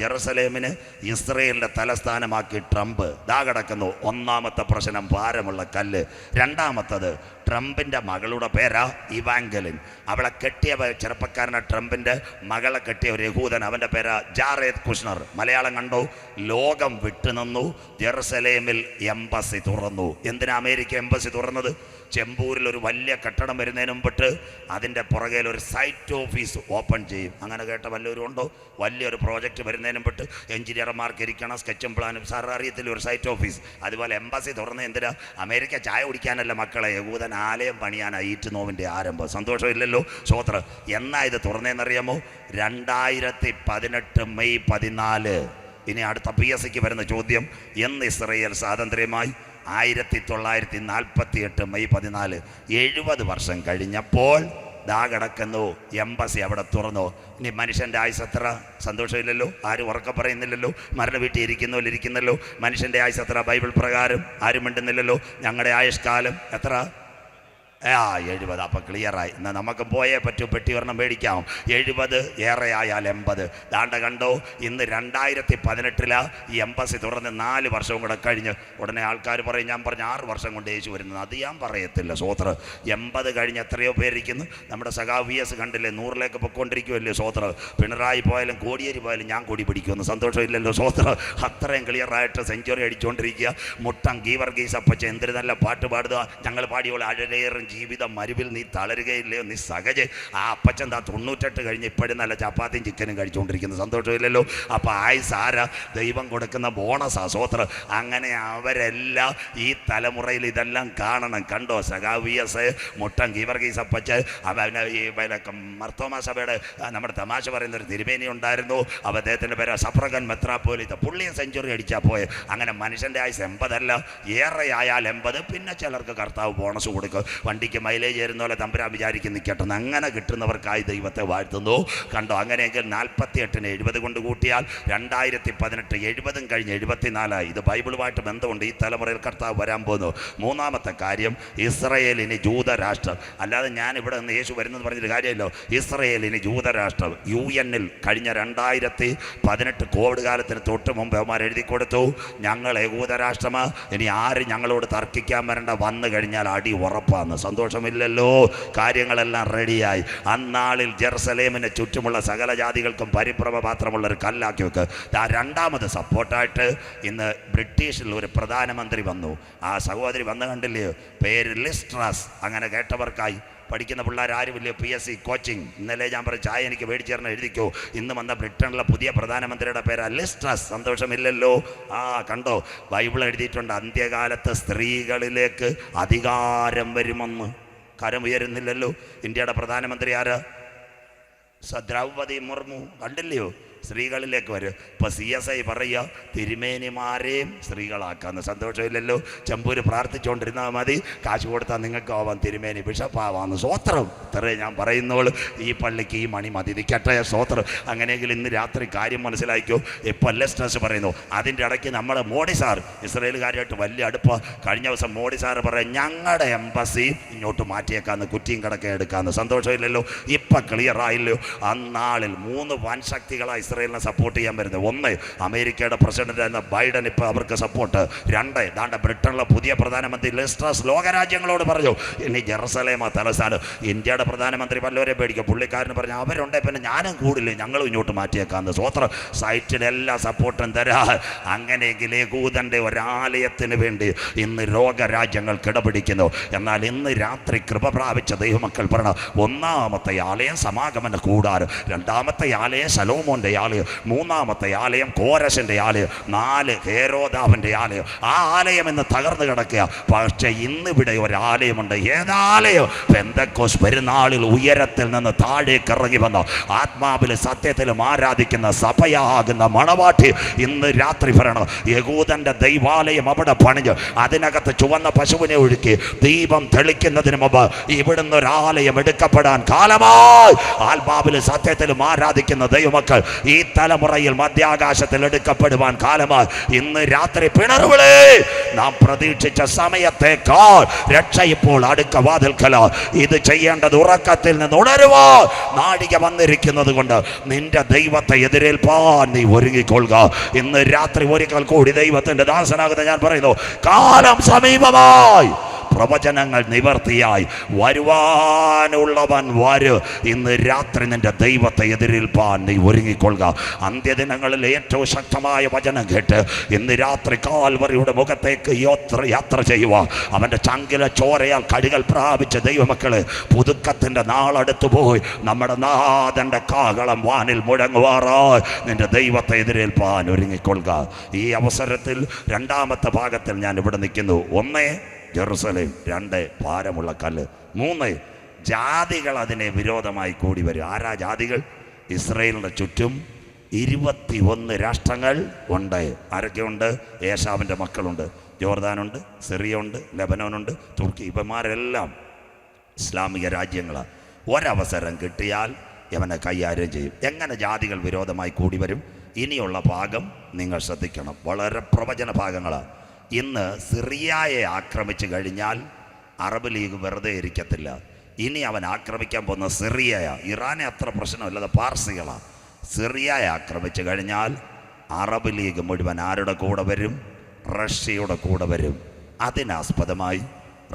ജെറുസലേമിന് ഇസ്രയേലിന്റെ തലസ്ഥാനമാക്കി ട്രംപ്. ദാ കിടക്കുന്നു. ഒന്നാമത്തെ പ്രശ്നം ഭാരമുള്ള കല്ല്. രണ്ടാമത്തത് ട്രംപിന്റെ മകളുടെ പേരാ ഇവാങ്കലിൻ. അവളെ കെട്ടിയ ചെറുപ്പക്കാരനെ ട്രംപിന്റെ മകളെ കെട്ടിയ ഒരു യഹൂദൻ. അവന്റെ പേരാ ജാറേദ് കുഷ്ണർ. മലയാളം കണ്ടോ? ലോകം വിട്ടുനിന്നു. ജെറുസലേമിൽ എംബസി തുറന്നു. എന്തിനാ അമേരിക്ക എംബസി തുറന്നത്? ചെമ്പൂരിൽ ഒരു വലിയ കെട്ടിടം വരുന്നതിന് മുമ്പിട്ട് അതിന്റെ പുറകെ ഒരു സൈറ്റ് ഓഫീസ് ഓപ്പൺ ചെയ്യും. അങ്ങനെ കേട്ട വല്ലവരും ഉണ്ടോ? വലിയൊരു പ്രോജക്റ്റ് വരുന്നതിന് മുമ്പിട്ട് എഞ്ചിനീയർമാർക്ക് ഇരിക്കണം സ്കെച്ചും പ്ലാനും സാർ അറിയത്തില്ല ഒരു സൈറ്റ് ഓഫീസ് അതുപോലെ എംബസി തുറന്ന് എന്തിനാ? അമേരിക്ക ചായ കുടിക്കാനല്ല മക്കളെ. യഹൂദൻ ആലയം പണിയാനാണ് ഈറ്റ് നോവിന്റെ ആരംഭം. സന്തോഷമില്ലല്ലോ? ശ്രോത്ര എന്നാ ഇത് തുറന്നേന്നറിയാമോ? രണ്ടായിരത്തി പതിനെട്ട് മെയ് പതിനാല്. ഇനി അടുത്ത പി എസ് സിക്ക് വരുന്ന ചോദ്യം എന്ന് ഇസ്രയേൽ സ്വാതന്ത്ര്യമായി ആയിരത്തി തൊള്ളായിരത്തി നാൽപ്പത്തി എട്ട് മെയ് പതിനാല് എഴുപത് വർഷം കഴിഞ്ഞപ്പോൾ ദാ കിടക്കുന്നു. എംബസി അവിടെ തുറന്നു. ഇനി മനുഷ്യന്റെ ആയുസ് എത്ര? സന്തോഷമില്ലല്ലോ. ആരും ഉറക്കം പറയുന്നില്ലല്ലോ. മരണ വീട്ടിൽ ഇരിക്കുന്നോ ഇരിക്കുന്നല്ലോ. മനുഷ്യന്റെ ആയുസ് എത്ര? ബൈബിൾ പ്രകാരം ആരും മിണ്ടുന്നില്ലല്ലോ. ഞങ്ങളുടെ ആയുഷ്കാലം എത്ര? ആ എഴുപത്. അപ്പം ക്ലിയറായി എന്നാൽ നമുക്ക് പോയേ പറ്റൂ. പെട്ടി ഒരെണ്ണം മേടിക്കാം. എഴുപത് ഏറെ ആയാൽ എൺപത്. ദാണ്ട കണ്ടോ? ഇന്ന് രണ്ടായിരത്തി പതിനെട്ടിലാണ് ഈ എംബസി തുറന്ന് നാല് വർഷവും കൂടെ കഴിഞ്ഞ്. ഉടനെ ആൾക്കാർ പറയും ഞാൻ പറഞ്ഞ ആറ് വർഷം കൊണ്ട് യേശു വരുന്നത്. അത് ഞാൻ പറയത്തില്ല സോത്ര. എൺപത് കഴിഞ്ഞ് എത്രയോ പേരിക്കുന്നു നമ്മുടെ സഖാ വി എസ് കണ്ടില്ലേ? നൂറിലേക്ക് പൊയ്ക്കൊണ്ടിരിക്കുമല്ലേ സോത്ര. പിണറായി പോയാലും കോടിയേരി പോയാലും ഞാൻ കൂടി പിടിക്കുമെന്ന് സന്തോഷമില്ലല്ലോ സോത്ര. അത്രയും ക്ലിയറായിട്ട് സെഞ്ചുറി അടിച്ചുകൊണ്ടിരിക്കുക മുട്ടം ഗീവർഗീസ് അപ്പച്ച എന്തൊരു നല്ല പാട്ട് പാടുക? ഞങ്ങൾ പാടിയോളെ അഴലേറും ജീവിതം മരുവിൽ നീ തളരുകയില്ലയോ? നീ സഹജ. ആ അപ്പച്ചൻ താ തൊണ്ണൂറ്റെട്ട് കഴിഞ്ഞ് ഇപ്പോഴും നല്ല ചപ്പാത്തിയും ചിക്കനും കഴിച്ചുകൊണ്ടിരിക്കുന്നു സന്തോഷമില്ലല്ലോ? അപ്പോൾ ആയുസ് സാര ദൈവം കൊടുക്കുന്ന ബോണസാ സോത്ര അങ്ങനെ അവരെല്ലാം ഈ തലമുറയിൽ ഇതെല്ലാം കാണണം. കണ്ടോ? സഖാ വി എസ് മുട്ടൻ ഗീവർഗീസ് അപ്പച്ച് അവന് മർത്തോമ സഭയുടെ നമ്മുടെ തമാശ പറയുന്ന ഒരു തിരുമേനി ഉണ്ടായിരുന്നു. അപ്പോൾ അദ്ദേഹത്തിന്റെ പേര് സഫ്രഗൻ മെത്രാപ്പോലിത്ത. പുള്ളിയും സെഞ്ചുറി അടിച്ചാൽ പോയെ. അങ്ങനെ മനുഷ്യന്റെ ആയുസ് എൺപതല്ല. ഏറെ ആയാൽ എൺപത്. പിന്നെ ചിലർക്ക് കർത്താവ് ബോണസ് കൊടുക്കും. വണ്ടിക്ക് മൈലേജ് തരുന്ന പോലെ തമ്പുരാൻ വിചാരിക്കും നിൽക്കട്ടെ അങ്ങനെ കിട്ടുന്നവർക്കായി ദൈവത്തെ വാഴ്ത്തുന്നു. കണ്ടോ അങ്ങനെയെങ്കിൽ നാൽപ്പത്തി എട്ടിന് എഴുപത് കൊണ്ട് കൂട്ടിയാൽ രണ്ടായിരത്തി പതിനെട്ട് എഴുപതും കഴിഞ്ഞ് എഴുപത്തിനാലായി. ഇത് ബൈബിളുമായിട്ട് ബന്ധമുണ്ട്. ഈ തലമുറയിൽ കർത്താവ് വരാൻ പോകുന്നു. മൂന്നാമത്തെ കാര്യം ഇസ്രയേലിന് ജൂതരാഷ്ട്രം. അല്ലാതെ ഞാൻ ഇവിടെ നിന്ന് യേശു വരുന്നെന്ന് പറഞ്ഞൊരു കാര്യമല്ലോ. ഇസ്രയേലിന് ജൂതരാഷ്ട്രം. യു എന്നിൽ കഴിഞ്ഞ രണ്ടായിരത്തി പതിനെട്ട് കോവിഡ് കാലത്തിന് തൊട്ട് മുമ്പ് അവന്മാർ എഴുതി കൊടുത്തു. ഞങ്ങൾ യഹൂദരാഷ്ട്രമാ ഇനി ആരും ഞങ്ങളോട് തർക്കിക്കാൻ വരണ്ട? വന്നു കഴിഞ്ഞാൽ അടി ഉറപ്പാന്ന്. സന്തോഷമില്ലല്ലോ. കാര്യങ്ങളെല്ലാം റെഡിയായി. അന്നാളിൽ ജെറുസലേമിനെ ചുറ്റുമുള്ള സകല ജാതികൾക്കും പരിഭ്രമ പാത്രമുള്ള ഒരു കല്ലാക്കി വെക്ക്. ആ രണ്ടാമത് സപ്പോർട്ടായിട്ട് ഇന്ന് ബ്രിട്ടീഷിൽ ഒരു പ്രധാനമന്ത്രി വന്നു. ആ സഹോദരി വന്നു കണ്ടില്ലയോ പേര് ലിസ്ട്രാസ്. അങ്ങനെ കേട്ടവർക്കായി പഠിക്കുന്ന പിള്ളേർ ആരുമില്ല? പി എസ് സി കോച്ചിങ് ഇന്നലെ ഞാൻ പറഞ്ഞു ചായ എനിക്ക് മേടിച്ചു തരണം എഴുതിക്കോ. ഇന്ന് വന്ന ബ്രിട്ടനിലെ പുതിയ പ്രധാനമന്ത്രിയുടെ പേര് ലിസ്ട്രസ് സന്തോഷമില്ലല്ലോ? ആ കണ്ടോ? ബൈബിൾ എഴുതിയിട്ടുണ്ട് അന്ത്യകാലത്ത് സ്ത്രീകളിലേക്ക് അധികാരം വരുമെന്ന്. കരം ഉയരുന്നില്ലല്ലോ? ഇന്ത്യയുടെ പ്രധാനമന്ത്രി ആരാ? ദ്രൗപദി മുർമു. കണ്ടില്ലയോ? സ്ത്രീകളിലേക്ക് വരും. ഇപ്പൊ സി എസ് ഐ പറയുക തിരുമേനിമാരെയും സ്ത്രീകളാക്കാന്ന്. സന്തോഷമില്ലല്ലോ? ചെമ്പൂര് പ്രാർത്ഥിച്ചുകൊണ്ടിരുന്നാൽ മതി. കാശ് കൊടുത്താൽ നിങ്ങൾക്ക് ആവാം തിരുമേനി ബിഷപ്പാവാന്ന്. സ്വോത്രം. ഇത്രേ ഞാൻ പറയുന്നോളൂ ഈ പള്ളിക്ക് ഈ മണി മതി. നിൽക്കട്ടെ സ്വോത്രം. അങ്ങനെയെങ്കിൽ ഇന്ന് രാത്രി കാര്യം മനസ്സിലാക്കിയോ ഇപ്പം സ്ട്രെസ് പറയുന്നു. അതിന്റെ ഇടയ്ക്ക് നമ്മുടെ മോഡി സാർ ഇസ്രയേലുകാരുമായിട്ട് വലിയ അടുപ്പ. കഴിഞ്ഞ ദിവസം മോഡി സാർ പറയാം ഞങ്ങളുടെ എംബസി ഇങ്ങോട്ട് മാറ്റിയേക്കാന്ന് കുറ്റിയും കിടക്കെ എടുക്കാന്ന്. സന്തോഷമില്ലല്ലോ? ഇപ്പം ക്ലിയർ ആയില്ലോ അന്നാളിൽ മൂന്ന് വൻശക്തികളായി ഇസ്രയേലിനെ സപ്പോർട്ട് ചെയ്യാൻ വരുന്നത്. ഒന്ന് അമേരിക്കയുടെ പ്രസിഡന്റ് ആയിരുന്ന ബൈഡൻ ഇപ്പോൾ അവർക്ക് സപ്പോർട്ട് രണ്ട് ദാണ്ട ബ്രിട്ടനിലെ പുതിയ പ്രധാനമന്ത്രി ലിസ്ട്രസ് ലോകരാജ്യങ്ങളോട് പറഞ്ഞു ഇനി ജെറുസലേമ തലസ്ഥാനം. ഇന്ത്യയുടെ പ്രധാനമന്ത്രി വല്ലവരെ പേടിക്കും. പുള്ളിക്കാരന് പറഞ്ഞു അവരുണ്ടെ പിന്നെ ഞാനും കൂടില്ലേ. ഞങ്ങൾ ഇങ്ങോട്ട് മാറ്റിയേക്കാന്ന്. സ്വോത്ര സൈറ്റിലെല്ലാ സപ്പോർട്ടും തരാ. അങ്ങനെയെങ്കിൽ യഹൂദന്റെ ഒരാലയത്തിന് വേണ്ടി ഇന്ന് ലോകരാജ്യങ്ങൾ കിടപിടിക്കുന്നു എന്നാൽ ഇന്ന് രാത്രി കൃപ പ്രാപിച്ച ദൈവമക്കൾ പറയണം ഒന്നാമത്തെ ആലയം സമാഗമന കൂടാരം രണ്ടാമത്തെ ആലയം ശലോമോന്റെ ആലയം മൂന്നാമത്തെ ആലയം കോരശന്റെ ആലയം നാല് ഹേരോദാവിന്റെ ആലയം. ആ ആലയം ഇന്ന് തകർന്നു കിടക്കുക പക്ഷേ ഇന്നിവിടെ ഒരാലയമുണ്ട്. ഏതാലയം? പെന്തക്കോസ് പെരുന്നാളിൽ ഉയരത്തിൽ നിന്ന് താഴേക്ക് ഇറങ്ങി വന്ന. ആത്മാവിൽ സത്യത്തിലും ആരാധിക്കുന്ന സഭയാകുന്ന മണവാട്ടി ഇന്ന് രാത്രി ഭരണം. യകൂദന്റെ ദൈവാലയം അവിടെ പണിഞ്ഞ് അതിനകത്ത് ചുവന്ന പശുവിനെ ഒഴുക്കി ദീപം തെളിക്കുന്നതിന് മുമ്പ് ഇവിടുന്ന് ഒരാലയം എടുക്കപ്പെടാൻ കാലമായി. ആത്മാവിൽ സത്യത്തിലും ആരാധിക്കുന്ന ദൈവമക്കൾ ഈ തലമുറയിൽ മധ്യാകാശത്തിൽ എടുക്കപ്പെടുവാൻ കാലമായി ഇന്ന് രാത്രി പിണറുവിളേ നാം പ്രതീക്ഷിച്ച സമയത്തേക്കാൾ രക്ഷ ഇപ്പോൾ അടുക്ക വാതിൽക്കല. ഇത് ചെയ്യേണ്ടത് ഉറക്കത്തിൽ നിന്ന് ഉണരുവോ. നാടിക വന്നിരിക്കുന്നത് കൊണ്ട് നിന്റെ ദൈവത്തെ എതിരേൽപ്പാൻ നീ ഒരുങ്ങിക്കൊള്ളുക. ഇന്ന് രാത്രി ഒരിക്കൽ കൂടി ദൈവത്തിന്റെ ദാസനാകുന്ന ഞാൻ പറയുന്നു കാലം സമീപമായി. പ്രവചനങ്ങൾ നിവർത്തിയായി. വരുവാനുള്ളവൻ വരു. ഇന്ന് രാത്രി നിന്റെ ദൈവത്തെ എതിരേൽപ്പാൻ നീ ഒരുങ്ങിക്കൊള്ളുക. അന്ത്യദിനങ്ങളിൽ ഏറ്റവും ശക്തമായ വചനം കേട്ട് ഇന്ന് രാത്രി കാൽവറിയുടെ മുഖത്തേക്ക് യാത്ര യാത്ര ചെയ്യുക. അവന്റെ ചങ്കിലെ ചോരയാൽ കടികൾ പ്രാപിച്ച ദൈവമക്കൾ പുതുക്കത്തിന്റെ നാളെടുത്തു പോയി. നമ്മുടെ നാഥന്റെ കാകളം വാനിൽ മുഴങ്ങുവാറോ. നിന്റെ ദൈവത്തെ എതിരേൽപ്പാൻ ഒരുങ്ങിക്കൊള്ളുക. ഈ അവസരത്തിൽ രണ്ടാമത്തെ ഭാഗത്തിൽ ഞാൻ ഇവിടെ നിൽക്കുന്നു. ഒന്നേ ജെറുസലേം രണ്ട് ഭാരമുള്ള കല്ല്. മൂന്ന് ജാതികൾ അതിനെ വിരോധമായി കൂടി വരും. ആരാ ജാതികൾ? ഇസ്രയേലിന്റെ ചുറ്റും ഇരുപത്തി ഒന്ന് രാഷ്ട്രങ്ങൾ ഉണ്ട്. ആരൊക്കെയുണ്ട് ഏഷാവിന്റെ മക്കളുണ്ട്. ജോർദാനുണ്ട് സിറിയുണ്ട് ലബനോനുണ്ട് തുർക്കി. ഇവന്മാരെല്ലാം ഇസ്ലാമിക രാജ്യങ്ങളാണ് ഒരവസരം കിട്ടിയാൽ ഇവനെ കൈകാര്യം ചെയ്യും. എങ്ങനെ ജാതികൾ വിരോധമായി കൂടി വരും? ഇനിയുള്ള ഭാഗം നിങ്ങൾ ശ്രദ്ധിക്കണം. വളരെ പ്രവചന ഭാഗങ്ങളാണ് ഇന്ന് സിറിയയെ ആക്രമിച്ചു കഴിഞ്ഞാൽ അറബ് ലീഗ് വെറുതെ ഇരിക്കത്തില്ല. ഇനി അവൻ ആക്രമിക്കാൻ പോകുന്ന സിറിയയാ. ഇറാനെ അത്ര പ്രശ്നമല്ലാതെ പാർസികളാണ് സിറിയയെ ആക്രമിച്ചു കഴിഞ്ഞാൽ അറബ് ലീഗ് മുഴുവൻ ആരുടെ കൂടെ വരും? റഷ്യയുടെ കൂടെ വരും. അതിനാസ്പദമായി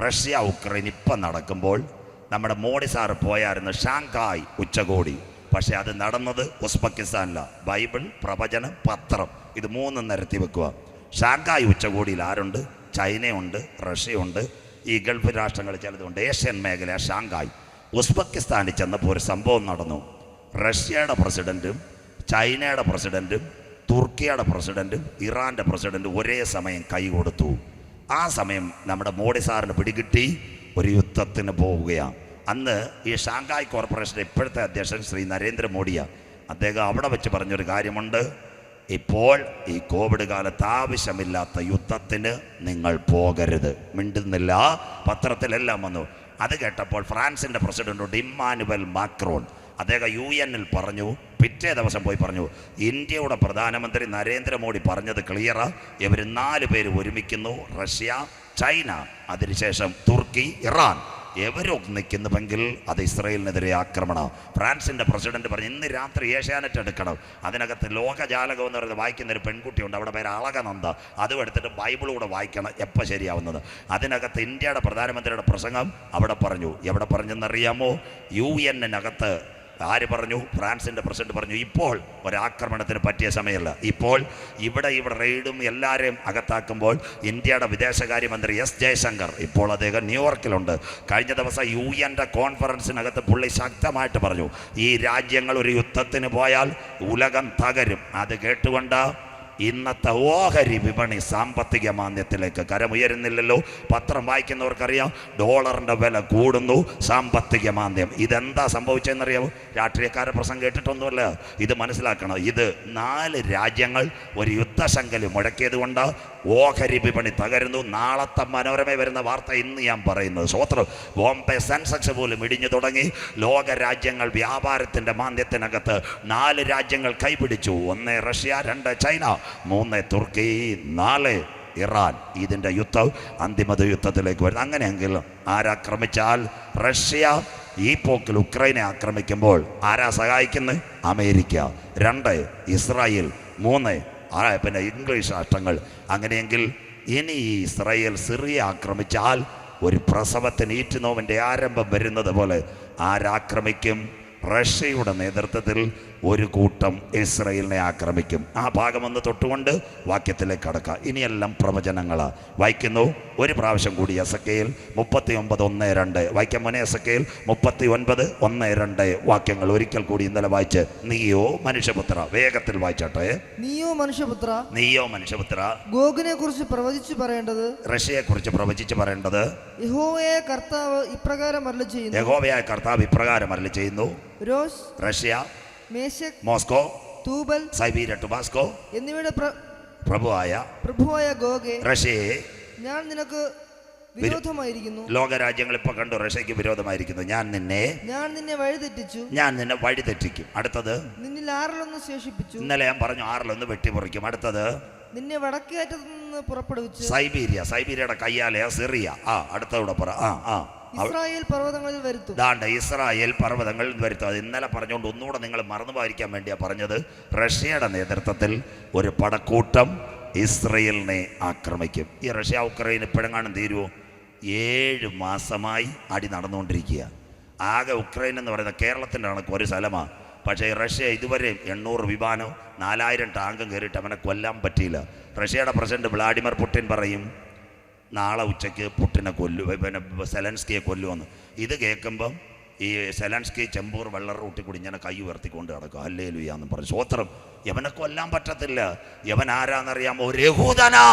റഷ്യ ഉക്രൈൻ ഇപ്പം നടക്കുമ്പോൾ നമ്മുടെ മോഡി സാറ് പോയായിരുന്നു ഷാങ്കായ് ഉച്ചകോടി. പക്ഷേ അത് നടന്നത് ഉസ്ബക്കിസ്ഥാനിലാണ് ബൈബിൾ പ്രവചനം പത്രം. ഇത് മൂന്നും നിരത്തി വെക്കുക ഷാങ്കായ് ഉച്ചകോടിയിൽ ആരുണ്ട്? ചൈനയുണ്ട് റഷ്യയുണ്ട് ഈ ഗൾഫ് രാഷ്ട്രങ്ങൾ ചിലതുണ്ട്. ഏഷ്യൻ മേഖല ഷാങ്കായ് ഉസ്ബെക്കിസ്ഥാനിൽ ചെന്നപ്പോൾ ഒരു സംഭവം നടന്നു. റഷ്യയുടെ പ്രസിഡന്റും ചൈനയുടെ പ്രസിഡന്റും തുർക്കിയുടെ പ്രസിഡന്റും ഇറാന്റെ പ്രസിഡന്റും ഒരേ സമയം കൈ കൊടുത്തു. ആ സമയം നമ്മുടെ മോഡി സാറിന് പിടികിട്ടി. ഒരു യുദ്ധത്തിന് പോവുകയാണ്. അന്ന് ഈ ഷാങ്കായ് കോർപ്പറേഷന്റെ ഇപ്പോഴത്തെ അധ്യക്ഷൻ ശ്രീ നരേന്ദ്രമോദിയാണ്. അദ്ദേഹം അവിടെ വെച്ച് പറഞ്ഞൊരു കാര്യമുണ്ട്. ഇപ്പോൾ ഈ കോവിഡ് കാലത്ത് ആവശ്യമില്ലാത്ത യുദ്ധത്തിന് നിങ്ങൾ പോകരുത്. മിണ്ടുന്നില്ല. പത്രത്തിലെല്ലാം വന്നു. അത് കേട്ടപ്പോൾ ഫ്രാൻസിന്റെ പ്രസിഡന്റ് ഇമ്മാനുവൽ മാക്രോൺ അദ്ദേഹം യു എന്നിൽ പറഞ്ഞു പിറ്റേ ദിവസം പോയി പറഞ്ഞു ഇന്ത്യയുടെ പ്രധാനമന്ത്രി നരേന്ദ്രമോദി പറഞ്ഞത് ക്ലിയറാ ഇവർ നാല് പേര് ഒരുമിക്കുന്നു. റഷ്യ ചൈന അതിനുശേഷം തുർക്കി ഇറാൻ. എവരൊന്നിക്കുന്നുവെങ്കിൽ അത് ഇസ്രയേലിനെതിരെ ആക്രമണം. ഫ്രാൻസിന്റെ പ്രസിഡന്റ് പറഞ്ഞു ഇന്ന് രാത്രി ഏഷ്യാനെറ്റ് എടുക്കണം. അതിനകത്ത് ലോകജാലകം എന്ന് പറയുന്നത് വായിക്കുന്ന ഒരു പെൺകുട്ടിയുണ്ട്. അവിടെ പേര് അളകനന്ദ. അതും എടുത്തിട്ട് ബൈബിളൂടെ വായിക്കണം. എപ്പോൾ ശരിയാവുന്നത്? അതിനകത്ത് ഇന്ത്യയുടെ പ്രധാനമന്ത്രിയുടെ പ്രസംഗം അവിടെ പറഞ്ഞു. എവിടെ പറഞ്ഞെന്നറിയാമോ? യു എന്നിനകത്ത് ആര് പറഞ്ഞു? ഫ്രാൻസിന്റെ പ്രസിഡന്റ് പറഞ്ഞു ഇപ്പോൾ ഒരാക്രമണത്തിന് പറ്റിയ സമയമല്ല. ഇപ്പോൾ ഇവിടെ ഇവിടെ റെയ്ഡും എല്ലാവരെയും അകത്താക്കുമ്പോൾ ഇന്ത്യയുടെ വിദേശകാര്യമന്ത്രി എസ് ജയശങ്കർ ഇപ്പോൾ അദ്ദേഹം ന്യൂയോർക്കിലുണ്ട്. കഴിഞ്ഞ ദിവസം യു എന്റെ കോൺഫറൻസിനകത്ത് പുള്ളി ശക്തമായിട്ട് പറഞ്ഞു ഈ രാജ്യങ്ങൾ ഒരു യുദ്ധത്തിന് പോയാൽ ഉലകം തകരും. അത് കേട്ടുകൊണ്ട് ഇന്നത്തെ ഓഹരി വിപണി സാമ്പത്തിക മാന്ദ്യത്തിലേക്ക് കരമുയരുന്നില്ലല്ലോ പത്രം വായിക്കുന്നവർക്കറിയാം ഡോളറിന്റെ വില കൂടുന്നു സാമ്പത്തിക മാന്ദ്യം. ഇതെന്താ സംഭവിച്ചതെന്നറിയാമോ രാഷ്ട്രീയക്കാരെ പ്രസംഗം കേട്ടിട്ടൊന്നുമല്ല. ഇത് മനസ്സിലാക്കണം. ഇത് നാല് രാജ്യങ്ങൾ ഒരു യുദ്ധശങ്കലി മുടക്കിയത് കൊണ്ട് ഓഹരി വിപണി തകരുന്നു. നാളത്തെ മനോരമ വരുന്ന വാർത്ത ഇന്ന് ഞാൻ പറയുന്നത്. സ്വത്രം ബോംബെ സെൻസെക്സ് പോലും ഇടിഞ്ഞു തുടങ്ങി. ലോക രാജ്യങ്ങൾ വ്യാപാരത്തിന്റെ മാന്ദ്യത്തിനകത്ത് നാല് രാജ്യങ്ങൾ കൈപിടിച്ചു. ഒന്ന് റഷ്യ രണ്ട് ചൈന മൂന്ന് തുർക്കി നാല് ഇറാൻ. ഇതിന്റെ യുദ്ധം അന്തിമത യുദ്ധത്തിലേക്ക് വരുന്നു. അങ്ങനെയെങ്കിലും ആരാക്രമിച്ചാൽ റഷ്യ ഈ പോക്കിൽ ഉക്രൈനെ ആക്രമിക്കുമ്പോൾ ആരാ സഹായിക്കുന്നത് അമേരിക്ക. രണ്ട് ഇസ്രായേൽ. മൂന്ന് പിന്നെ ഇംഗ്ലീഷ് രാഷ്ട്രങ്ങൾ അങ്ങനെയെങ്കിൽ ഇനി ഈ ഇസ്രായേൽ സിറിയ ആക്രമിച്ചാൽ ഒരു പ്രസവത്തിന് ഈറ്റുനോവിന്റെ ആരംഭം വരുന്നത് പോലെ ആരാക്രമിക്കും? റഷ്യയുടെ നേതൃത്വത്തിൽ ഒരു കൂട്ടം ഇസ്രയേലിനെ ആക്രമിക്കും. ആ ഭാഗം ഒന്ന് തൊട്ടുകൊണ്ട് വാക്യത്തിലേക്ക് കടക്കാം. ഇനിയെല്ലാം പ്രവചനങ്ങൾ വായിക്കുന്നു. ഒരു പ്രാവശ്യം കൂടി എസക്കയിൽ മുപ്പത്തി ഒമ്പത് ഒന്ന് രണ്ട്. വായിക്കാൻ മോനെ എസക്കയിൽ മുപ്പത്തി ഒൻപത് ഒന്ന് രണ്ട് വാക്യങ്ങൾ ഒരിക്കൽ കൂടി ഇന്നലെ വായിച്ച് നീയോ മനുഷ്യപുത്ര? വേഗത്തിൽ വായിച്ചോട്ടെ. നീയോ മനുഷ്യപുത്ര? നീയോ മനുഷ്യപുത്ര? ഗോഗിനെ കുറിച്ച് പ്രവചിച്ചു പറയേണ്ടത്? റഷ്യയെ കുറിച്ച് പ്രവചിച്ച് പറയേണ്ടത്? കർത്താവ് ഇപ്രകാരം അരളി ചെയ്യുന്നു യഹോവയായ കർത്താവ് ഇപ്രകാരം അരളി ചെയ്യുന്നു Rosh Russia Meshech Moscow Tubal Siberia ടുബാസ്കോ എന്നിവയുടെ പ്ര- പ്രഭുവായ പ്രഭുവായ ഗോഗെ റഷ്യയെ ഞാൻ നിനക്ക് വിരോധമായിരിക്കുന്നു. ലോകരാജ്യങ്ങൾ ഇപ്പൊ കണ്ടു റഷ്യക്ക് വിരോധമായിരിക്കുന്നു. ഞാൻ നിന്നെ ഞാൻ നിന്നെ വഴിതെറ്റിച്ചു. ഞാൻ നിന്നെ വഴിതെറ്റിക്കും. അടുത്തത്? നിന്നിൽ ആറിലൊന്ന് ശേഷിപ്പിച്ചു. ഇന്നലെ ഞാൻ പറഞ്ഞു ആറിലൊന്ന് വെട്ടിമുറിക്കും. അടുത്തത്? നിന്നെ വടക്കേറ്റത്തു നിന്ന് പുറപ്പെടുവിച്ചു. സൈബീരിയ സൈബീരിയയുടെ കയ്യാലയ സിറിയ. ആ അടുത്തവിടെ പറ. ആ ആ. ഇസ്രായേൽ പർവതങ്ങളിൽ വരുത്തും. ദാണ്ട് ഇസ്രായേൽ പർവതങ്ങൾ വരുത്തും. അത് ഇന്നലെ പറഞ്ഞുകൊണ്ട് ഒന്നുകൂടെ നിങ്ങൾ മറന്നു പോയിരിക്കാൻ വേണ്ടിയാ പറഞ്ഞത്. റഷ്യയുടെ നേതൃത്വത്തിൽ ഒരു പടക്കൂട്ടം ഇസ്രയേലിനെ ആക്രമിക്കും. ഈ റഷ്യ ഉക്രൈൻ ഇപ്പോഴെങ്ങാനും തീരുമോ ഏഴ് മാസമായി അടി നടന്നുകൊണ്ടിരിക്കുക ആകെ ഉക്രൈൻ എന്ന് പറയുന്ന കേരളത്തിന്റെ കണക്ക് ഒരു സ്ഥലമാണ് പക്ഷേ റഷ്യ ഇതുവരെ എണ്ണൂറ് വിമാനം നാലായിരം ടാങ്കും കയറിയിട്ട് അവനെ കൊല്ലാൻ പറ്റിയില്ല. റഷ്യയുടെ പ്രസിഡന്റ് വ്ളാഡിമിർ പുടിൻ പറയും നാളെ ഉച്ചയ്ക്ക് പുട്ടിനെ കൊല്ലു പിന്നെ സെലൻസ്കിയെ കൊല്ലുമെന്ന് ഇത് കേൾക്കുമ്പം ഈ സെലൻസ്കി ചെമ്പൂർ വെള്ളർ റൂട്ടിൽ കൂടി ഇങ്ങനെ കൈ ഉയർത്തിക്കൊണ്ട് കിടക്കും അല്ലേ ലുയാന്ന് പറഞ്ഞു സ്വോത്രം യവനെ കൊല്ലാൻ പറ്റത്തില്ല. യവൻ ആരാന്നറിയാമോ? യഹൂദനാ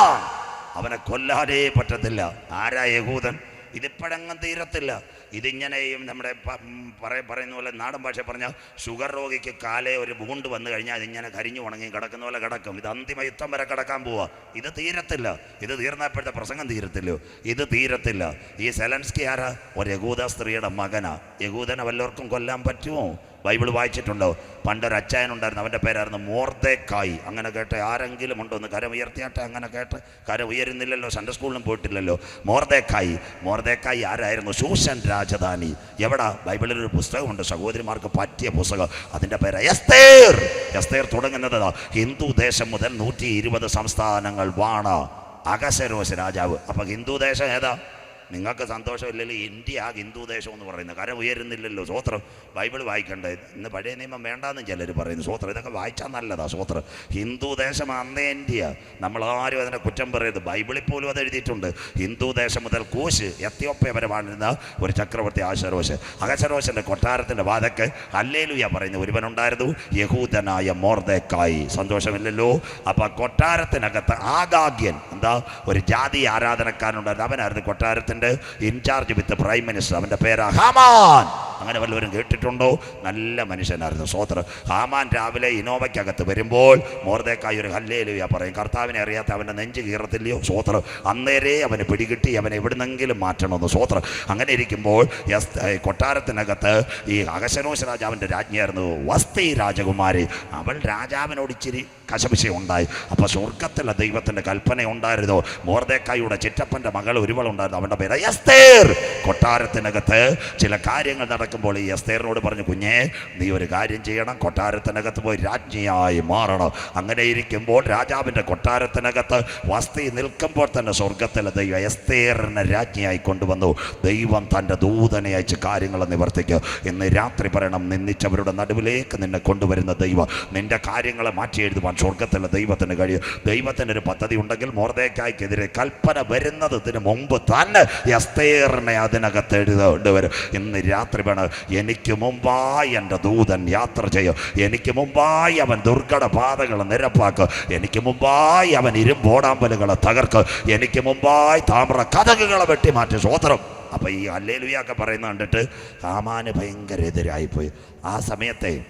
അവനെ കൊല്ലാനേ പറ്റത്തില്ല. ആരാ യഹൂദൻ ഇതിപ്പോഴങ്ങും തീരത്തില്ല. ഇതിങ്ങനെയും നമ്മുടെ പറയുന്ന പോലെ നാടൻ ഭാഷ പറഞ്ഞാൽ ഷുഗർ രോഗിക്ക് കാലേ ഒരു ബൂണ്ട് വന്നു കഴിഞ്ഞാൽ ഇതിങ്ങനെ കരിഞ്ഞു ഉണങ്ങി കിടക്കുന്ന പോലെ കിടക്കും. ഇത് അന്തിമ യുദ്ധം വരെ കിടക്കാൻ പോവാ. ഇത് തീരത്തില്ല. ഇത് തീർന്നപ്പോഴത്തെ പ്രസംഗം തീരത്തില്ലോ. ഇത് തീരത്തില്ല. ഈ സെലൻസ്കി ആരാ? ഒരു യഹൂദ സ്ത്രീയുടെ മകനാ. യഹൂദനെ വല്ലവർക്കും കൊല്ലാൻ പറ്റുമോ? ബൈബിൾ വായിച്ചിട്ടുണ്ടോ? പണ്ടൊരു അച്ചായനുണ്ടായിരുന്നു. അവന്റെ പേരായിരുന്നു മോർദേക്കായി അങ്ങനെ കേട്ട് ആരെങ്കിലും ഉണ്ടോ ഒന്ന് കരം ഉയർത്തിയാട്ടെ? അങ്ങനെ കേട്ട് കരം ഉയരുന്നില്ലല്ലോ. സൺഡേ സ്കൂളിലും പോയിട്ടില്ലല്ലോ. മോർദേക്കായി മോർദേക്കായി ആരായിരുന്നു? ശൂഷൻ രാജധാനി. എവിടാ? ബൈബിളിൽ ഒരു പുസ്തകമുണ്ട്. സഹോദരിമാർക്ക് പറ്റിയ പുസ്തകം. അതിന്റെ പേര് എസ്തേർ. എസ്തേർ തുടങ്ങുന്നത് ഹിന്ദു ദേശം മുതൽ നൂറ്റി ഇരുപത് സംസ്ഥാനങ്ങൾ വാണ. അഗസരോസ് രാജാവ്. അപ്പം ഹിന്ദു ദേശം ഏതാ? നിങ്ങൾക്ക് സന്തോഷമില്ലല്ലോ ഇന്ത്യ ആ ഹിന്ദു ദേശം എന്ന് പറയുന്നത്. കരം ഉയരുന്നില്ലല്ലോ സ്വോത്രം ബൈബിൾ വായിക്കണ്ടേ? ഇന്ന് പഴയ നിയമം വേണ്ടാന്നും ചിലർ പറയുന്നു സ്വോത്രം ഇതൊക്കെ വായിച്ചാൽ നല്ലതാ സ്വോത്രം ഹിന്ദു ദേശം അന്നേ ഇന്ത്യ. നമ്മളാരും അതിനെ കുറ്റം പറയരുത്. ബൈബിളിൽ പോലും അത് എഴുതിയിട്ടുണ്ട്. ഹിന്ദു ദേശം മുതൽ കൂശ് എത്യോപ്യ വരെ വാണിരുന്ന ഒരു ചക്രവർത്തി ആശരോശ് അകശരോശന്റെ കൊട്ടാരത്തിന്റെ വാതക്ക് അല്ലേലുയ പറയുന്ന. ഒരുവനുണ്ടായിരുന്നു യഹൂദനായ മോർദേക്കായി സന്തോഷമില്ലല്ലോ. അപ്പം കൊട്ടാരത്തിനകത്ത് ആഗാഗ്യൻ എന്താ? ഒരു ജാതി ആരാധനക്കാരനുണ്ടായിരുന്നു. അവനായിരുന്നു കൊട്ടാരത്തിന്റെ ഇൻചാർജ് വിത്ത് പ്രൈം മിനിസ്റ്റർ അവന്റെ പേരാ ഹാമാൻ. അങ്ങനെ വല്ലവരും കേട്ടിട്ടുണ്ടോ? നല്ല മനുഷ്യനായിരുന്നു. സോത്ര ഹാമാൻ രാവിലെ ഇനോവയ്ക്കകത്ത് വരുമ്പോൾ മോർദേക്കായി ഒരു ഹല്ലേലുയ പറയും. കർത്താവിനെ അറിയാത്ത അവന്റെ നെഞ്ച് കീറത്തില്ലയോ? സോത്ര അന്നേരേ അവന് പിടികിട്ടി അവനെ എവിടുന്നെങ്കിലും മാറ്റണമെന്ന്. സോത്ര അങ്ങനെ ഇരിക്കുമ്പോൾ കൊട്ടാരത്തിനകത്ത് ഈ അകശനോശ രാജാവിന്റെ രാജ്ഞിയായിരുന്നു വസ്തി രാജകുമാരി. അവൾ രാജാവിനോട് ഇച്ചിരി കശപിശ ഉണ്ടായി. അപ്പോൾ സ്വർഗത്തിലെ ദൈവത്തിന്റെ കൽപ്പന ഉണ്ടായിരുന്നു മോർദേക്കായുടെ ചിറ്റപ്പന്റെ മകൾ ഒരുവളുണ്ടായിരുന്നു. അവന്റെ പേര് എസ്തേർ. കൊട്ടാരത്തിനകത്ത് ചില കാര്യങ്ങൾ നടക്കുമ്പോൾ ഈ എസ്തേറിനോട് പറഞ്ഞു കുഞ്ഞേ നീ ഒരു കാര്യം ചെയ്യണം. കൊട്ടാരത്തിനകത്ത് പോയി രാജ്ഞിയായി മാറണം. അങ്ങനെ ഇരിക്കുമ്പോൾ രാജാവിന്റെ കൊട്ടാരത്തിനകത്ത് വസ്തി നിൽക്കുമ്പോൾ തന്നെ സ്വർഗത്തിലെ ദൈവം എസ്തേറിനെ രാജ്ഞിയായി കൊണ്ടുവന്നു. ദൈവം തന്റെ ദൂതനെ അയച്ച് കാര്യങ്ങൾ നിവർത്തിക്കുക ഇന്ന് രാത്രി പറയണം നിന്നിച്ചവരുടെ നടുവിലേക്ക് നിന്നെ കൊണ്ടുവരുന്ന ദൈവം. നിന്റെ കാര്യങ്ങളെ മാറ്റി എഴുതുവാൻ സ്വർഗത്തിലെ ദൈവത്തിന് കഴിയും. ദൈവത്തിന് ഒരു പദ്ധതി ഉണ്ടെങ്കിൽ മോർദേക്കായ്ക്കെതിരെ കൽപ്പന വരുന്നതിന് മുമ്പ് തന്നെ എസ്തേറിനെ അതിനകത്ത് എഴുതേണ്ടി വരും. ഇന്ന് രാത്രി വേണം. എനിക്ക് മുമ്പായി എന്റെ ദൂതൻ യാത്ര ചെയ്യും. എനിക്ക് മുമ്പായി അവൻ ദുർഘട പാതകൾ നിരപ്പാക്കും. എനിക്ക് മുമ്പായി അവൻ ഇരുമ്പോടാമ്പലുകളെ തകർക്കും. എനിക്ക് മുമ്പായി താമ്ര കഥകുകളെ വെട്ടിമാറ്റി. സ്വോത്രം അപ്പോൾ ഈ അല്ലേലുവിയൊക്കെ പറയുന്ന കണ്ടിട്ട് കാമാന് ഭയങ്കര എതിരായിപ്പോയി. ആ സമയത്തെ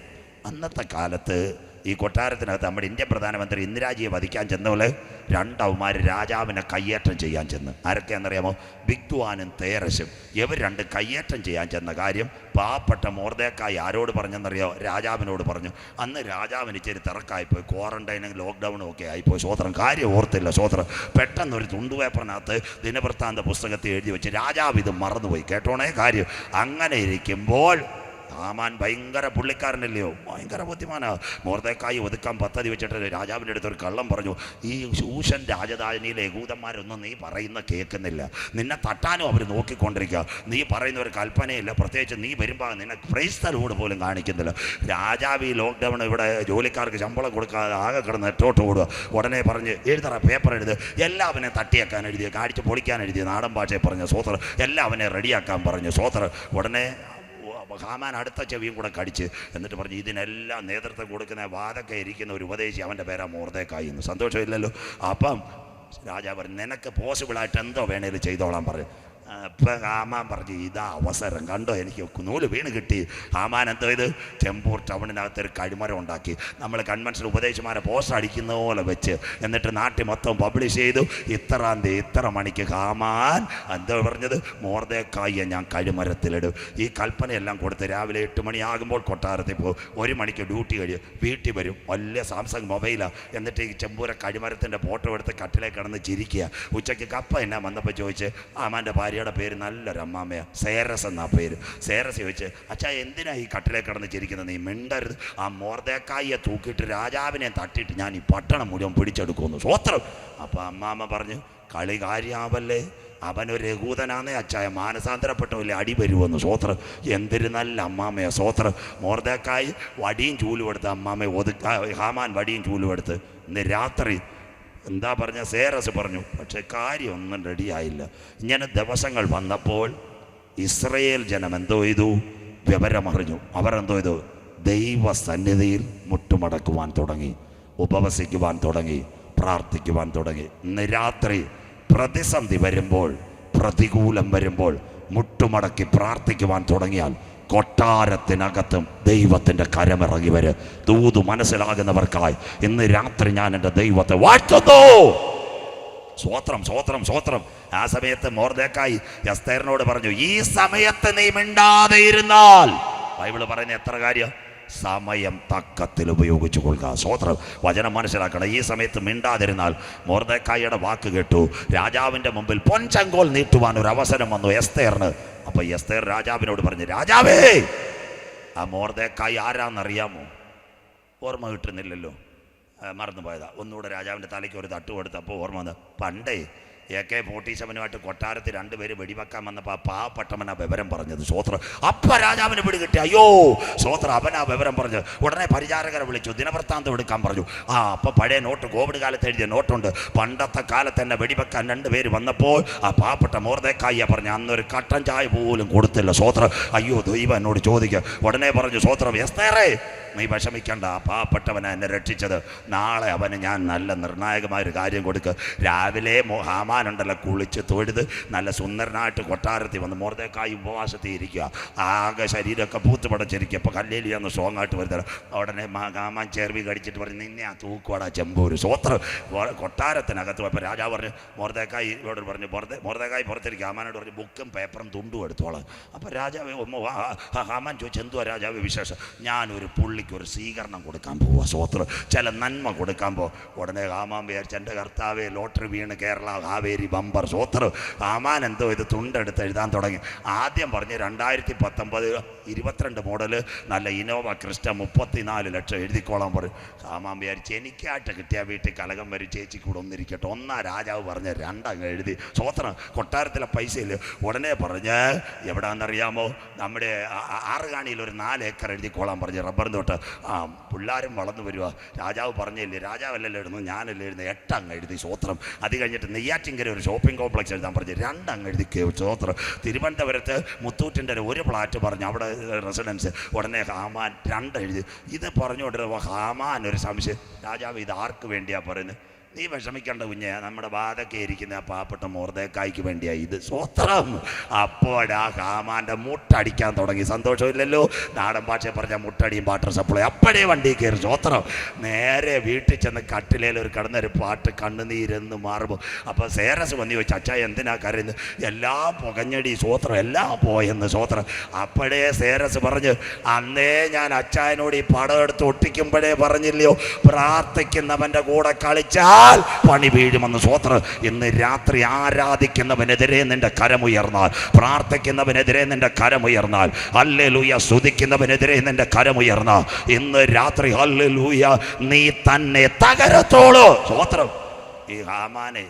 അന്നത്തെ കാലത്ത് ഈ കൊട്ടാരത്തിനകത്ത് നമ്മുടെ ഇന്ത്യൻ പ്രധാനമന്ത്രി ഇന്ദിരാജിയെ വധിക്കാൻ ചെന്നപോലെ രണ്ടവന്മാർ രാജാവിനെ കയ്യേറ്റം ചെയ്യാൻ ചെന്ന്. ആരൊക്കെയാണെന്നറിയാമോ? ബിഗ്വാനും തേരശും ഇവർ രണ്ട് കയ്യേറ്റം ചെയ്യാൻ ചെന്ന കാര്യം പാവപ്പെട്ട മോർദേക്കായി ആരോട് പറഞ്ഞെന്നറിയോ? രാജാവിനോട് പറഞ്ഞു. അന്ന് രാജാവിന് ഇച്ചിരി തിരക്കായിപ്പോയി ക്വാറന്റൈനും ലോക്ക്ഡൗണും ഒക്കെ ആയിപ്പോയി. സ്വോത്രം കാര്യം ഓർത്തില്ല സ്വോത്രം പെട്ടെന്ന് ഒരു തുണ്ടുപേപ്പറിനകത്ത് ദിനവൃത്താന്ത പുസ്തകത്തിൽ എഴുതി വെച്ച് രാജാവ് ഇത് മറന്നുപോയി. കേട്ടോണേ കാര്യം? അങ്ങനെ ഇരിക്കുമ്പോൾ ആമാൻ ഭയങ്കര പുള്ളിക്കാരനല്ലയോ? ഭയങ്കര ബുദ്ധിമാനാ. മോർദേക്കായി ഒതുക്കാൻ പദ്ധതി വെച്ചിട്ട് രാജാവിന്റെ അടുത്ത് ഒരു കള്ളം പറഞ്ഞു. ഈ ശൂഷൻ രാജധാനിയിലെ യഹൂദന്മാരൊന്നും നീ പറയുന്ന കേൾക്കുന്നില്ല. നിന്നെ തട്ടാനും അവർ നോക്കിക്കൊണ്ടിരിക്കുക നീ പറയുന്ന ഒരു കൽപ്പനയില്ല. പ്രത്യേകിച്ച് നീ വരുമ്പോൾ നിന്നെ ക്രൈസ്തലോട് പോലും കാണിക്കുന്നില്ല. രാജാവ് ഈ ലോക്ക്ഡൗൺ ഇവിടെ ജോലിക്കാർക്ക് ശമ്പളം കൊടുക്കാതെ ആകെ കിടന്ന് എട്ടോട്ട് ഓടുക. ഉടനെ പറഞ്ഞ് എഴുതറ പേപ്പർ എഴുത്. എല്ലാവനെ തട്ടിയാക്കാൻ എഴുതിയ കാടിച്ച് പൊളിക്കാൻ എഴുതിയ നാടൻ ഭാഷയെ പറഞ്ഞ സോത്ര എല്ലാവനെ റെഡിയാക്കാൻ പറഞ്ഞു സോത്ര ഉടനെ ഹാമാൻ അടുത്ത ചെവിയും കൂടെ കടിച്ച് എന്നിട്ട് പറഞ്ഞു ഇതിനെല്ലാം നേതൃത്വം കൊടുക്കുന്ന വാതൊക്കെ ഇരിക്കുന്ന ഒരു ഉപദേശി അവന്റെ പേരാ മോർദേക്കായി എന്ന്. സന്തോഷമില്ലല്ലോ? അപ്പം രാജാവ് പറഞ്ഞു നിനക്ക് പോസിബിളായിട്ട് എന്തോ വേണേലും ചെയ്തോളാൻ പറഞ്ഞു ആമാൻ പറഞ്ഞു ഇതാ അവസരം. കണ്ടോ എനിക്ക് നൂൽ വീണ് കിട്ടി. ആമാൻ എന്തോ ഇത്? ചെമ്പൂർ ടൗണിനകത്ത് ഒരു കഴിമരം ഉണ്ടാക്കി. നമ്മൾ കൺവെൻഷൻ ഉപദേശിമാരെ പോസ്റ്റർ അടിക്കുന്ന പോലെ വെച്ച്. എന്നിട്ട് നാട്ടിൽ മൊത്തം പബ്ലിഷ് ചെയ്തു. ഇത്രാം തീയതി ഇത്ര മണിക്ക് ഹാമാൻ എന്തോ പറഞ്ഞത്? മോർദേക്കായ ഞാൻ കഴിമരത്തിലിടും ഈ കൽപ്പനയെല്ലാം കൊടുത്ത് രാവിലെ എട്ട് മണിയാകുമ്പോൾ കൊട്ടാരത്തിൽ പോകും. ഒരു മണിക്ക് ഡ്യൂട്ടി കഴിയും. വീട്ടിൽ വരും. വലിയ സാംസങ് മൊബൈലാണ് എന്നിട്ട് ഈ ചെമ്പൂര കഴിമരത്തിന്റെ ഫോട്ടോ എടുത്ത് കട്ടിലേക്ക് കിടന്ന് ചിരിക്കുക. ഉച്ചയ്ക്ക് കപ്പ എന്നാ വന്നപ്പോൾ ചോദിച്ച് ആമാന്റെ ഭാര്യയുടെ പേര് നല്ലൊരു അമ്മാമ്മയാണ് സേരസ് എന്നാ പേര്. സേരസ് ചോദിച്ച് അച്ഛാ എന്തിനാ ഈ കട്ടിലേ കിടന്ന് ചിരിക്കുന്നത്? നീ മിണ്ടരുത്. ആ മോർദേക്കായിയെ തൂക്കിയിട്ട് രാജാവിനെ തട്ടിയിട്ട് ഞാൻ ഈ പട്ടണം മുഴുവൻ പിടിച്ചെടുക്കുമെന്ന്. സ്വത്രം. അപ്പോൾ അമ്മാമ്മ പറഞ്ഞു കളി കാര്യാവല്ലേ? അവനൊരു രഘൂതനാന്നേ അച്ചായ. മാനസാന്തരപ്പെട്ടവല്ലേ അടി വരുമെന്ന് സ്വോത്രം. എന്തൊരു നല്ല അമ്മാമ്മയെ സ്വോത്രം. മോർദേക്കായി വടിയും ചൂലുമെടുത്ത് അമ്മാമ്മയെ ഒതുക്ക ഹാമാൻ വടിയും ചൂലുമെടുത്ത് ഇന്ന് രാത്രി എന്താ പറഞ്ഞ? സേറസ് പറഞ്ഞു പക്ഷെ കാര്യമൊന്നും റെഡിയായില്ല ഇങ്ങനെ ദിവസങ്ങൾ വന്നപ്പോൾ ഇസ്രയേൽ ജനം എന്തോ ചെയ്തു? വിവരമറിഞ്ഞു. അവരെന്തോ ചെയ്തു? ദൈവസന്നിധിയിൽ മുട്ടുമടക്കുവാൻ തുടങ്ങി. ഉപവസിക്കുവാൻ തുടങ്ങി. പ്രാർത്ഥിക്കുവാൻ തുടങ്ങി. ഇന്ന് രാത്രി പ്രതിസന്ധി വരുമ്പോൾ പ്രതികൂലം വരുമ്പോൾ മുട്ടുമടക്കി പ്രാർത്ഥിക്കുവാൻ തുടങ്ങിയാൽ കൊട്ടാരത്തിനകത്തും ദൈവത്തിന്റെ കരമിറങ്ങി വരും. തൂതു മനസ്സിലാകുന്നവർക്കായി ഇന്ന് രാത്രി ഞാൻ എന്റെ ദൈവത്തെ വാഴ്ത്തുന്നു. സ്വോത്രം സ്വോത്രം സ്വോത്രം ആ സമയത്ത് മോർദേക്കായി എസ്തേറിനോട് പറഞ്ഞു ഈ സമയത്ത് നീ മിണ്ടാതെ ഇരുന്നാൽ. ബൈബിൾ പറയുന്ന എത്ര കാര്യം? സമയം തക്കത്തിൽ ഉപയോഗിച്ചു കൊള്ളുക. സ്വോത്രം വചനം മനസ്സിലാക്കണം. ഈ സമയത്ത് മിണ്ടാതിരുന്നാൽ മോർദേക്കായിയുടെ വാക്ക് കേട്ടു. രാജാവിന്റെ മുമ്പിൽ പൊൻചങ്കോൽ നീട്ടുവാൻ ഒരു അവസരം വന്നു. എസ്തേറിന്. അപ്പോൾ എസ്തേർ രാജാവിനോട് പറഞ്ഞു രാജാവേ ആ മോർദക്കായി ആരാന്നറിയാമോ? ഓർമ്മ കിട്ടുന്നില്ലല്ലോ. മറന്നുപോയതാ. ഒന്നുകൂടെ രാജാവിന്റെ തലയ്ക്ക് ഒരു തട്ട് കൊടുത്തപ്പോൾ ഓർമ്മ വന്ന്. പണ്ടേ എ കെ ഫോർട്ടി സെവനുമായിട്ട് കൊട്ടാരത്തിൽ രണ്ടുപേര് വെടിവെക്കാൻ വന്നപ്പോൾ ആ പാവപ്പെട്ടവനാ വിവരം പറഞ്ഞത്. സ്വോത്ര അപ്പ രാജാവിന് പിടി കിട്ടി. അയ്യോ സ്വോത്ര അവനാ വിവരം പറഞ്ഞു. ഉടനെ പരിചാരകരെ വിളിച്ചു. ദിനവൃത്താന്തം എടുക്കാൻ പറഞ്ഞു. ആ അപ്പൊ പഴയ നോട്ട് കോവിഡ് കാലത്ത് എഴുതിയ നോട്ടുണ്ട്. പണ്ടത്തെ കാലത്ത് തന്നെ വെടിവെക്കാൻ രണ്ടുപേര് വന്നപ്പോൾ ആ പാവപ്പെട്ട മോർദേക്കായ പറഞ്ഞു അന്നൊരു കട്ടൻ ചായ പോലും കൊടുത്തില്ല സ്വോത്ര അയ്യോ ദൈവം എന്നോട് ചോദിക്കുക ഉടനെ പറഞ്ഞു സ്വോത്രം എസ്തേറേ നീ വിഷമിക്കണ്ട പാവപ്പെട്ടവനെ എന്നെ രക്ഷിച്ചത്. നാളെ അവന് ഞാൻ നല്ല നിർണായകമായ ഒരു കാര്യം കൊടുക്കുക രാവിലെ ഹാമാനുണ്ടല്ലോ കുളിച്ച് തൊഴുത് നല്ല സുന്ദരനായിട്ട് കൊട്ടാരത്തിൽ വന്ന് മോർദേക്കായി ഉപവാസത്തിൽ ഇരിക്കുക. ആകെ ശരീരമൊക്കെ പൂത്ത് പടച്ചിരിക്കുക അപ്പോൾ കല്ലേലി ഒന്ന് സ്ട്രോങ് ആയിട്ട് വരുന്നത്. ഉടനെ ഹാമാൻ ചേർവി കടിച്ചിട്ട് പറഞ്ഞു നിന്നെ ആ തൂക്കുവാടാ ചെമ്പൂര് സ്വോത്രം കൊട്ടാരത്തിനകത്ത് പോയപ്പോൾ രാജാവ് പറഞ്ഞു മോർദേക്കായി ഇവിടെ പറഞ്ഞു പുറത്തെ മോർദേക്കായി പുറത്തിരിക്കുക ഹാമാനോട് പറഞ്ഞു ബുക്കും പേപ്പറും തുണ്ടും എടുത്തോളാം. അപ്പോൾ രാജാവ് ഹാമാൻ ചോദിച്ചു എന്തുവാ രാജാവ് വിശേഷം? ഞാനൊരു പുള്ളിക്ക് ഒരു സ്വീകരണം കൊടുക്കാൻ പോവാ സ്വോത്രം. ചില നന്മ കൊടുക്കാൻ പോ. ഉടനെ കാമാൻ വിചാരിച്ച എന്റെ കർത്താവേ ലോട്ടറി വീണ് കേരള കാവേരി ബമ്പർ സ്വോത്രം. കാമാൻ എന്തോ ഇത് തുണ്ടെടുത്ത് എഴുതാൻ തുടങ്ങി. ആദ്യം പറഞ്ഞ് രണ്ടായിരത്തി പത്തൊമ്പത് ഇരുപത്തിരണ്ട് മോഡൽ നല്ല ഇനോവ ക്രിസ്റ്റ മുപ്പത്തിനാല് ലക്ഷം എഴുതിക്കോളാൻ പറയും കാമാൻ വിചാരിച്ച് എനിക്കായിട്ട് കിട്ടിയ വീട്ടിൽ കലകം വരും ചേച്ചി കൂടെ ഒന്നിരിക്കട്ടെ. ഒന്നാ രാജാവ് പറഞ്ഞ് രണ്ടങ്ങ് എഴുതി. സ്വോത്രം കൊട്ടാരത്തിലെ പൈസയില്ല ഉടനെ പറഞ്ഞ് എവിടാന്നറിയാമോ? നമ്മുടെ ആറുകാണിയിൽ ഒരു നാല് ഏക്കർ എഴുതിക്കോളാൻ പറഞ്ഞ് റബ്ബർ തൊട്ട് ആ പിള്ളാരും വളർന്നു വരിക രാജാവ് പറഞ്ഞില്ലേ രാജാവല്ലല്ലോ എഴുതുന്നു ഞാനല്ലേ എഴുതുന്നത് എട്ടങ്ങ് എഴുതി സ്വോത്രം. അത് കഴിഞ്ഞിട്ട് നെയ്യാറ്റിങ്കര ഒരു ഷോപ്പിംഗ് കോംപ്ലക്സ് എഴുതാൻ പറഞ്ഞു രണ്ടങ്ങ് എഴുതി സ്വോത്രം. തിരുവനന്തപുരത്ത് മുത്തൂറ്റിന്റെ ഒരു ഫ്ലാറ്റ് പറഞ്ഞു അവിടെ റെസിഡൻസ് ഉടനെ ഹാമാൻ രണ്ട് എഴുതി. ഇത് പറഞ്ഞുകൊണ്ടിരുന്നപ്പോൾ ഹാമാൻ ഒരു സംശയം രാജാവ് ഇത് ആർക്ക് വേണ്ടിയാണ് പറയുന്നത്? നീ വിഷമിക്കേണ്ട കുഞ്ഞെ നമ്മുടെ വാതൊക്കെ ഇരിക്കുന്ന ആ പാവപ്പെട്ട മോർദേക്കായ്ക്ക് വേണ്ടിയാ ഇത്. സ്വത്രം അപ്പോഴാ ഹാമാന്റെ മുട്ടടിക്കാൻ തുടങ്ങി. സന്തോഷമില്ലല്ലോ? നാടൻ ഭാഷയെ പറഞ്ഞ മുട്ടടിയും വാട്ടർ സപ്ലൈ അപ്പോഴേ വണ്ടി കയറി. സ്വത്രം നേരെ വീട്ടിൽ ചെന്ന് കട്ടിലേൽ ഒരു കിടന്നൊരു പാട്ട് കണ്ണുനീരെന്ന് മാറുമ്പോൾ അപ്പോൾ സേരസ് വന്നി ചോദിച്ചു അച്ഛ എന്തിനാ കരയുന്നത് എല്ലാം പുകഞ്ഞടി സ്വത്രം എല്ലാം പോയെന്ന്. സ്വത്രം അപ്പോഴേ സേരസ് പറഞ്ഞ് അന്നേ ഞാൻ അച്ചായനോട് ഈ പടം എടുത്ത് ഒട്ടിക്കുമ്പോഴേ പറഞ്ഞില്ലയോ? പ്രാർത്ഥിക്കുന്നവന്റെ കൂടെ കളിച്ചാൽ പണി വീഴുമെന്ന് സ്വോത്ര. ഇന്ന് രാത്രി ആരാധിക്കുന്നവനെതിരെ നിന്റെ കരമുയർന്നാൽ പ്രാർത്ഥിക്കുന്നവനെതിരെ നിന്റെ കരമുയർന്നാൽ അല്ലെലൂയ സ്തുതിക്കുന്നവനെതിരെ നിന്റെ കരമുയർന്നാൽ. ഇന്ന് രാത്രി അല്ലെലൂയ നീ തന്നെ തകരത്തോളൂ. സ്വോത്രം. ഈ ഹാമാനെ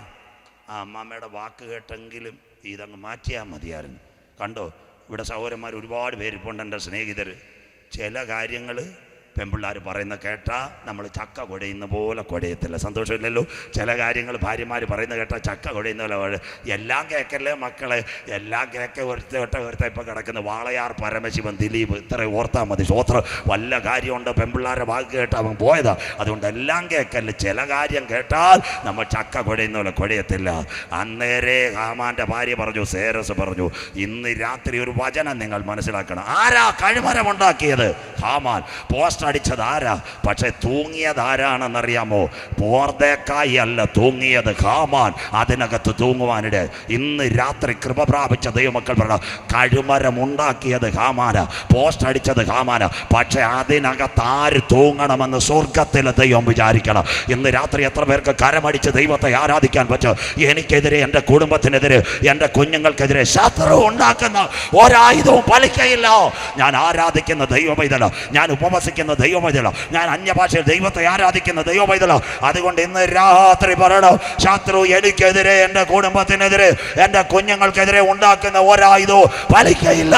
ആ അമ്മാമ്മയുടെ വാക്ക് കേട്ടെങ്കിലും ഇതങ്ങ് മാറ്റിയാൽ മതിയായിരുന്നു. കണ്ടോ ഇവിടെ സഹോദരന്മാർ ഒരുപാട് പേരിപ്പുണ്ട് എന്റെ സ്നേഹിതർ ചില കാര്യങ്ങൾ പെൺപിള്ളേർ പറയുന്ന കേട്ടാ നമ്മൾ ചക്ക കുഴയുന്ന പോലെ കുഴയത്തില്ല സന്തോഷമില്ലല്ലോ? ചില കാര്യങ്ങൾ ഭാര്യമാർ പറയുന്ന കേട്ടാൽ ചക്ക കുഴയുന്ന പോലെ എല്ലാം കേൾക്കല്ലേ മക്കളെ? എല്ലാം കേൾക്ക ഒരുത്ത ഒറ്റ ഒരുത്ത ഇപ്പം കിടക്കുന്ന. വാളയാർ പരമശിവൻ ദിലീപ് ഇത്ര ഓർത്താൽ മതി. ശോത്ര വല്ല കാര്യമുണ്ട്? പെമ്പിള്ളാരെ വാക്ക് കേട്ട് അവൻ പോയതാ. അതുകൊണ്ട് എല്ലാം കേൾക്കല്ലേ ചില കാര്യം കേട്ടാൽ നമ്മൾ ചക്ക കുഴയുന്ന പോലെ കുഴയത്തില്ല അന്നേരെ ഹാമാന്റെ ഭാര്യ പറഞ്ഞു സേരസ് പറഞ്ഞു ഇന്ന് രാത്രി ഒരു വചനം നിങ്ങൾ മനസ്സിലാക്കണം. ആരാ കഴിമരം ഉണ്ടാക്കിയത്? ഹാമാൻ പോസ്റ്റ് അടിച്ചത് ആരാ പക്ഷെ തൂങ്ങിയത് ആരാണെന്നറിയാമോ പോർദേക്കായി അല്ല തൂങ്ങിയത് ഹാമാൻ. അതിനകത്ത് തൂങ്ങുവാനിടെ ഇന്ന് രാത്രി കൃപ പ്രാപിച്ച ദൈവമക്കൾ പറഞ്ഞ കഴുമരമുണ്ടാക്കിയത് ഹാമാന പോസ്റ്റ് അടിച്ചത് ഹാമാന. പക്ഷെ അതിനകത്ത് ആര് തൂങ്ങണമെന്ന് സ്വർഗത്തിലെ ദൈവം വിചാരിക്കണം. ഇന്ന് രാത്രി എത്ര പേർക്ക് കരമടിച്ച് ദൈവത്തെ ആരാധിക്കാൻ പറ്റും? എനിക്കെതിരെ എന്റെ കുടുംബത്തിനെതിരെ എന്റെ കുഞ്ഞുങ്ങൾക്കെതിരെ ശത്രു ഉണ്ടാക്കുന്ന ഒരായുധവും പലിക്കയില്ല. ഞാൻ ആരാധിക്കുന്ന ദൈവം ഇതല്ല. ഞാൻ ഉപവസിക്കുന്ന ദൈവമൈതല? ഞാൻ അന്യഭാഷയിൽ ദൈവത്തെ ആരാധിക്കുന്ന ദൈവമൈതല? അതുകൊണ്ട് ഇന്ന് രാത്രി പറയണം ശത്രു എനിക്കെതിരെ എന്റെ കുടുംബത്തിനെതിരെ എന്റെ കുഞ്ഞുങ്ങൾക്കെതിരെ ഉണ്ടാക്കുന്ന ഒരായുധവും ഫലിക്കയില്ല.